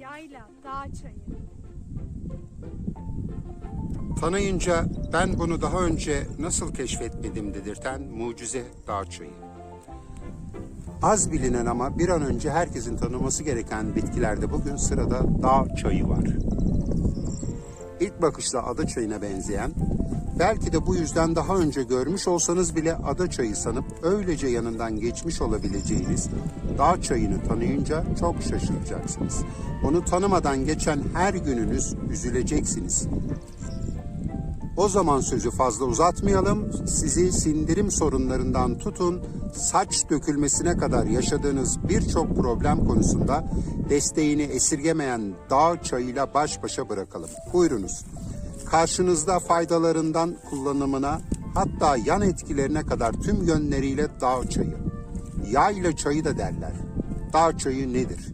Yayla, dağ çayı. Tanıyınca ben bunu daha önce nasıl keşfetmedim dedirten mucize dağ çayı. Az bilinen ama bir an önce herkesin tanıması gereken bitkilerde bugün sırada dağ çayı var. İlk bakışta ada çayına benzeyen, belki de bu yüzden daha önce görmüş olsanız bile ada çayı sanıp öylece yanından geçmiş olabileceğiniz dağ çayını tanıyınca çok şaşıracaksınız. Onu tanımadan geçen her gününüz üzüleceksiniz. O zaman sözü fazla uzatmayalım. Sizi sindirim sorunlarından tutun, saç dökülmesine kadar yaşadığınız birçok problem konusunda desteğini esirgemeyen dağ çayıyla baş başa bırakalım. Buyurunuz. Karşınızda faydalarından kullanımına hatta yan etkilerine kadar tüm yönleriyle dağ çayı. Yayla çayı da derler. Dağ çayı nedir?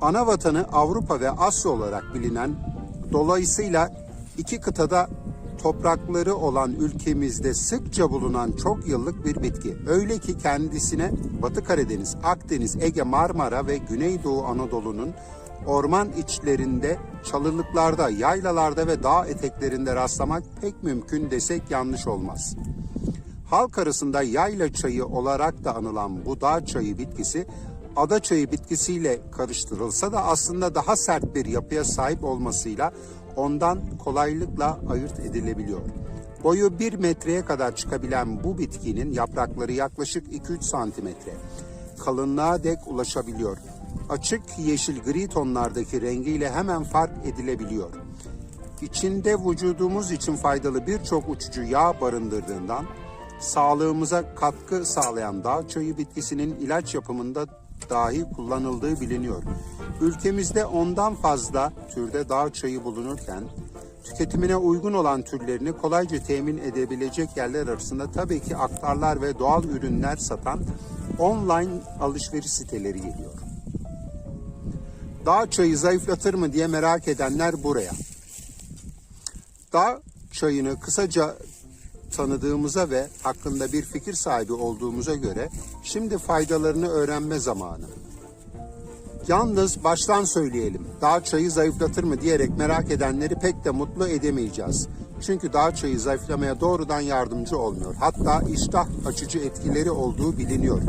ana vatanı Avrupa ve Asya olarak bilinen, dolayısıyla iki kıtada toprakları olan ülkemizde sıkça bulunan çok yıllık bir bitki. Öyle ki kendisine Batı Karadeniz, Akdeniz, Ege, Marmara ve Güneydoğu Anadolu'nun orman içlerinde, çalılıklarda, yaylalarda ve dağ eteklerinde rastlamak pek mümkün desek yanlış olmaz. Halk arasında yayla çayı olarak da anılan bu dağ çayı bitkisi ada çayı bitkisiyle karıştırılsa da aslında daha sert bir yapıya sahip olmasıyla ondan kolaylıkla ayırt edilebiliyor. Boyu 1 metreye kadar çıkabilen bu bitkinin yaprakları yaklaşık 2-3 santimetre. Kalınlığa dek ulaşabiliyor. Açık yeşil gri tonlardaki rengiyle hemen fark edilebiliyor. İçinde vücudumuz için faydalı birçok uçucu yağ barındırdığından sağlığımıza katkı sağlayan dağ çayı bitkisinin ilaç yapımında dahi kullanıldığı biliniyor. Ülkemizde ondan fazla türde dağ çayı bulunurken tüketimine uygun olan türlerini kolayca temin edebilecek yerler arasında tabii ki aktarlar ve doğal ürünler satan online alışveriş siteleri geliyor. Dağ çayı zayıflatır mı diye merak edenler buraya. Dağ çayını kısaca tanıdığımıza ve hakkında bir fikir sahibi olduğumuza göre şimdi faydalarını öğrenme zamanı. Yalnız baştan söyleyelim. Dağ çayı zayıflatır mı diyerek merak edenleri pek de mutlu edemeyeceğiz. Çünkü dağ çayı zayıflamaya doğrudan yardımcı olmuyor. Hatta iştah açıcı etkileri olduğu biliniyor.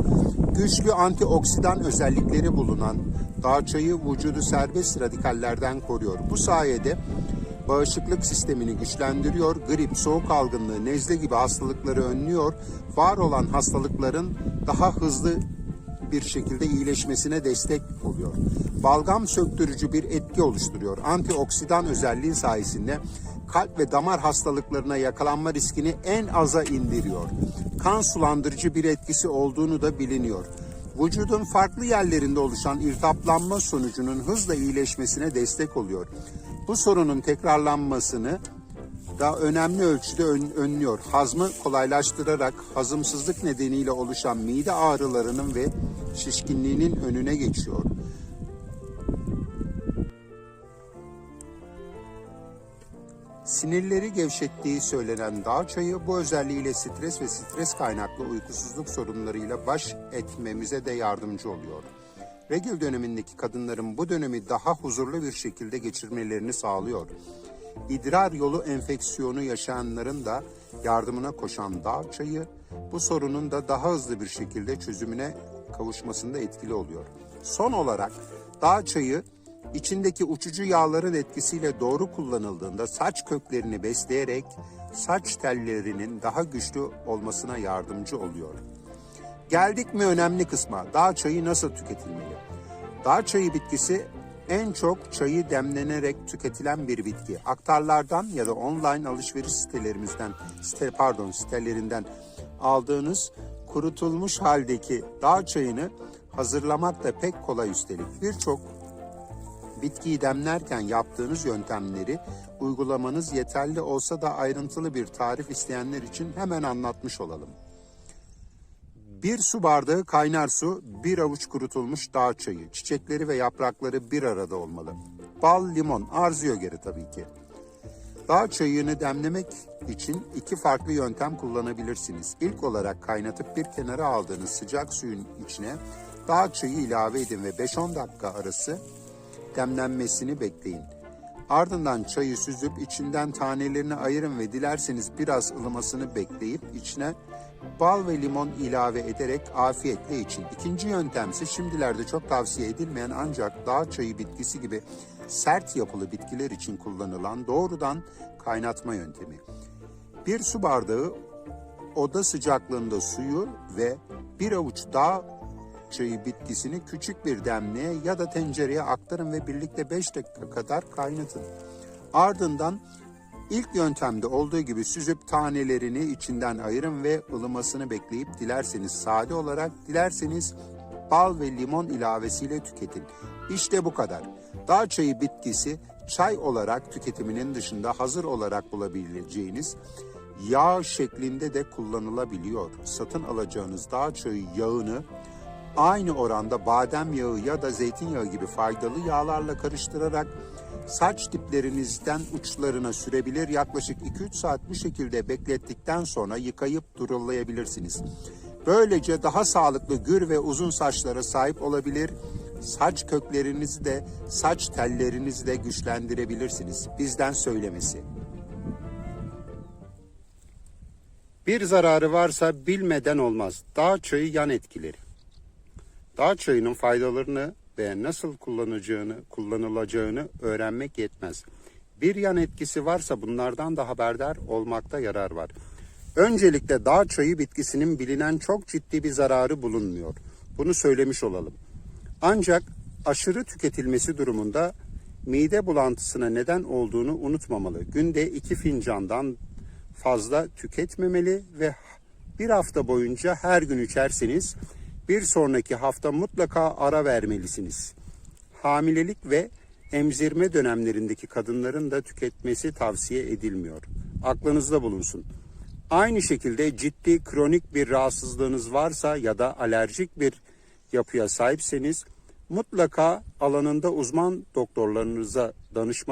Güçlü antioksidan özellikleri bulunan dağ çayı vücudu serbest radikallerden koruyor. Bu sayede bağışıklık sistemini güçlendiriyor, grip, soğuk algınlığı, nezle gibi hastalıkları önlüyor, var olan hastalıkların daha hızlı bir şekilde iyileşmesine destek oluyor. Balgam söktürücü bir etki oluşturuyor. Antioksidan özelliği sayesinde kalp ve damar hastalıklarına yakalanma riskini en aza indiriyor. Kan sulandırıcı bir etkisi olduğunu da biliniyor. Vücudun farklı yerlerinde oluşan iltihaplanma sonucunun hızla iyileşmesine destek oluyor. Bu sorunun tekrarlanmasını da önemli ölçüde ön- önlüyor. Hazmı kolaylaştırarak hazımsızlık nedeniyle oluşan mide ağrılarının ve şişkinliğinin önüne geçiyor. Sinirleri gevşettiği söylenen dağ çayı bu özelliğiyle stres ve stres kaynaklı uykusuzluk sorunlarıyla baş etmemize de yardımcı oluyor. Regül dönemindeki kadınların bu dönemi daha huzurlu bir şekilde geçirmelerini sağlıyor. İdrar yolu enfeksiyonu yaşayanların da yardımına koşan dağ çayı bu sorunun da daha hızlı bir şekilde çözümüne kavuşmasında etkili oluyor. Son olarak dağ çayı içindeki uçucu yağların etkisiyle doğru kullanıldığında saç köklerini besleyerek saç tellerinin daha güçlü olmasına yardımcı oluyor. Geldik mi önemli kısma. Dağ çayı nasıl tüketilmeli? Dağ çayı bitkisi en çok çayı demlenerek tüketilen bir bitki. Aktarlardan ya da online alışveriş sitelerimizden, site, pardon sitelerinden aldığınız kurutulmuş haldeki dağ çayını hazırlamak da pek kolay üstelik. Birçok bitkiyi demlerken yaptığınız yöntemleri uygulamanız yeterli olsa da ayrıntılı bir tarif isteyenler için hemen anlatmış olalım. Bir su bardağı kaynar su, bir avuç kurutulmuş dağ çayı, çiçekleri ve yaprakları bir arada olmalı. Bal, limon, arzuya göre tabii ki. Dağ çayını demlemek için iki farklı yöntem kullanabilirsiniz. İlk olarak kaynatıp bir kenara aldığınız sıcak suyun içine dağ çayı ilave edin ve 5-10 dakika arası demlenmesini bekleyin. Ardından çayı süzüp içinden tanelerini ayırın ve dilerseniz biraz ılımasını bekleyip içine bal ve limon ilave ederek afiyetle için. İkinci yöntem ise şimdilerde çok tavsiye edilmeyen ancak dağ çayı bitkisi gibi sert yapılı bitkiler için kullanılan doğrudan kaynatma yöntemi. Bir su bardağı oda sıcaklığında suyu ve bir avuç dağ çayı bitkisini küçük bir demliğe ya da tencereye aktarın ve birlikte 5 dakika kadar kaynatın. Ardından ilk yöntemde olduğu gibi süzüp tanelerini içinden ayırın ve ılımasını bekleyip dilerseniz sade olarak dilerseniz bal ve limon ilavesiyle tüketin. İşte bu kadar. Dağ çayı bitkisi çay olarak tüketiminin dışında hazır olarak bulabileceğiniz yağ şeklinde de kullanılabiliyor. Satın alacağınız dağ çayı yağını aynı oranda badem yağı ya da zeytinyağı gibi faydalı yağlarla karıştırarak saç diplerinizden uçlarına sürebilir. Yaklaşık 2-3 saat bu şekilde beklettikten sonra yıkayıp durulayabilirsiniz. Böylece daha sağlıklı gür ve uzun saçlara sahip olabilir. Saç köklerinizi de saç tellerinizi de güçlendirebilirsiniz. Bizden söylemesi. Bir zararı varsa bilmeden olmaz. Dağ çayı yan etkileri. Dağ çayının faydalarını ve nasıl kullanacağını, kullanılacağını öğrenmek yetmez. Bir yan etkisi varsa bunlardan da haberdar olmakta yarar var. Öncelikle dağ çayı bitkisinin bilinen çok ciddi bir zararı bulunmuyor. Bunu söylemiş olalım. Ancak aşırı tüketilmesi durumunda mide bulantısına neden olduğunu unutmamalı. Günde iki fincandan fazla tüketmemeli ve bir hafta boyunca her gün içerseniz bir sonraki hafta mutlaka ara vermelisiniz. Hamilelik ve emzirme dönemlerindeki kadınların da tüketmesi tavsiye edilmiyor. Aklınızda bulunsun. Aynı şekilde ciddi kronik bir rahatsızlığınız varsa ya da alerjik bir yapıya sahipseniz mutlaka alanında uzman doktorlarınıza danışmalı